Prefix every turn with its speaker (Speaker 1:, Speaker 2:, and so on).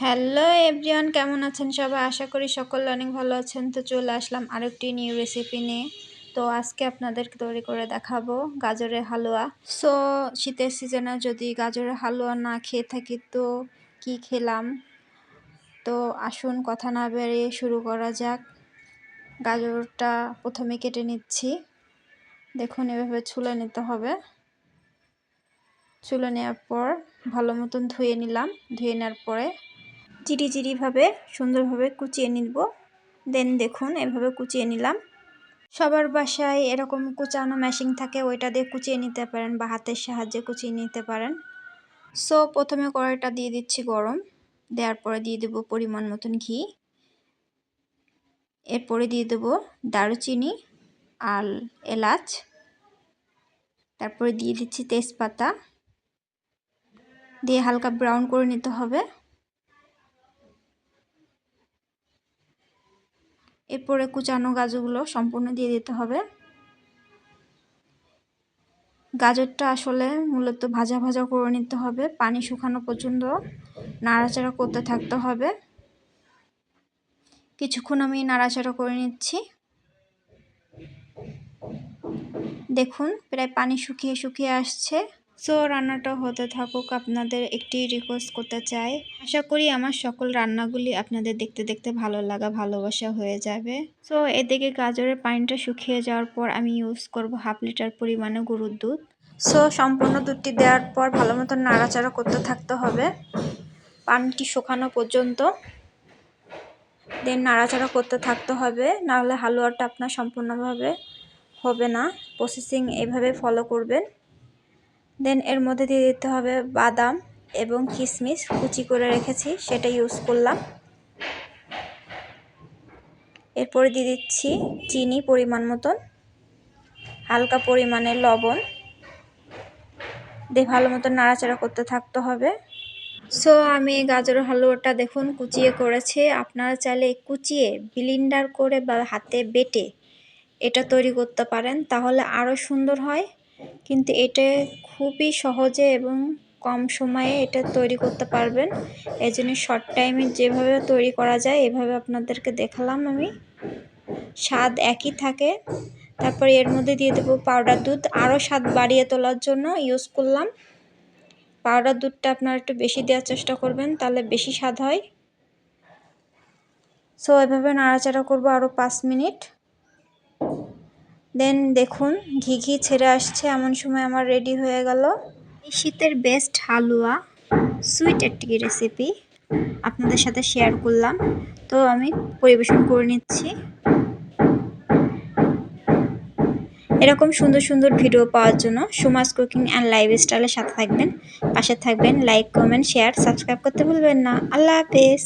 Speaker 1: Hello everyone কেমন আছেন সবাই? আশা করি সকলে অনেক ভালো আছেন। তো চলে আসলাম আরেকটি নিউ রেসিপি নিয়ে। তো আজকে আপনাদেরকে তৈরি করে দেখাবো গাজরের হালুয়া। সো শীতের সিজনে যদি গাজরের হালুয়া না খেয়ে থাকি, তো কি খেলাম? তো আসুন, কথা না বেরিয়ে শুরু করা যাক। গাজরটা প্রথমে কেটে নিচ্ছি। দেখুন, এভাবে ছুলে নিতে হবে। চুলে নেওয়ার পর ভালো মতন ধুয়ে নিলাম। ধুয়ে নেওয়ার পরে চিরি চিরিভাবে সুন্দরভাবে কুচিয়ে নিব। দেন দেখুন, এভাবে কুচিয়ে নিলাম। সবার বাসায় এরকম কুচানো মেশিন থাকে, ওইটা দিয়ে কুচিয়ে নিতে পারেন বা হাতের সাহায্যে কুচিয়ে নিতে পারেন। সো প্রথমে কড়াইটা দিয়ে দিচ্ছি গরম। দেওয়ার পরে দিয়ে দেবো পরিমাণ মতন ঘি। এরপরে দিয়ে দেবো দারুচিনি আর এলাচ। তারপরে দিয়ে দিচ্ছি তেজপাতা। দিয়ে হালকা ব্রাউন করে নিতে হবে। এরপরে কুচানো গাজরগুলো সম্পূর্ণ দিয়ে দিতে হবে। গাজরটা আসলে মূলত ভাজা ভাজা করে নিতে হবে, পানি শুকানো পর্যন্ত নাড়াচাড়া করতে থাকতে হবে। কিছুক্ষণ আমি নাড়াচাড়া করে নিচ্ছি। দেখুন, প্রায় পানি শুকিয়ে শুকিয়ে আসছে। সো রান্নাটা হতে থাকুক, আপনাদের একটি রিকোয়েস্ট করতে চাই। আশা করি আমার সকল রান্নাগুলি আপনাদের দেখতে দেখতে ভালো লাগা, ভালোবাসা হয়ে যাবে। সো এদিকে গাজরের পানিটা শুকিয়ে যাওয়ার পর আমি ইউজ করব হাফ লিটার পরিমাণে গরুর দুধ। সো সম্পূর্ণ দুধটি দেওয়ার পর ভালো মতন নাড়াচাড়া করতে থাকতে হবে। পানিটি শুকানো পর্যন্ত। দেন নাড়াচাড়া করতে থাকতে হবে, নাহলে হালুয়াটা আপনার সম্পূর্ণভাবে হবে না। প্রসেসিং এভাবে ফলো করবেন। দেন এর মধ্যে দিয়ে দিতে হবে বাদাম এবং কিশমিশ কুচি করে রেখেছি, সেটা ইউজ করলাম। এরপরে দিয়ে দিচ্ছি চিনি পরিমাণ মতন, হালকা পরিমাণে লবণ। দিয়ে ভালো মতো নাড়াচাড়া করতে থাকতে হবে। সো আমি গাজর হালুয়াটা দেখুন, কুচিয়ে করেছি। আপনারা চাইলে কুচিয়ে বিলিন্ডার করে বা হাতে বেটে এটা তৈরি করতে পারেন, তাহলে আরও সুন্দর হয়। কিন্তু এটা খুবই সহজে এবং কম সময়ে এটা তৈরি করতে পারবেন। এই জন্য শর্ট টাইমে যেভাবে তৈরি করা যায়, এভাবে আপনাদেরকে দেখালাম আমি। স্বাদ একই থাকে। তারপর এর মধ্যে দিয়ে দেবো পাউডার দুধ। আরও স্বাদ বাড়িয়ে তোলার জন্য ইউজ করলাম। পাউডার দুধটা আপনারা একটু বেশি দেওয়ার চেষ্টা করবেন, তাহলে বেশি স্বাদ হয়। সো এভাবে নাড়াচাড়া করব আরও পাঁচ মিনিট। দেন দেখুন, ঘি ঘি ছেড়ে আসছে, এমন সময় আমার রেডি হয়ে গেল। শীতের বেস্ট হালুয়া সুইট একটি রেসিপি আপনাদের সাথে শেয়ার করলাম। তো আমি পরিবেশন করে নিচ্ছি। এরকম সুন্দর সুন্দর ভিডিও পাওয়ার জন্য সুমাস কুকিং অ্যান্ড লাইফ স্টাইলের সাথে থাকবেন। পাশে থাকবেন লাইক কমেন্ট শেয়ার সাবস্ক্রাইব করতে ভুলবেন না। আল্লাহ হাফেজ।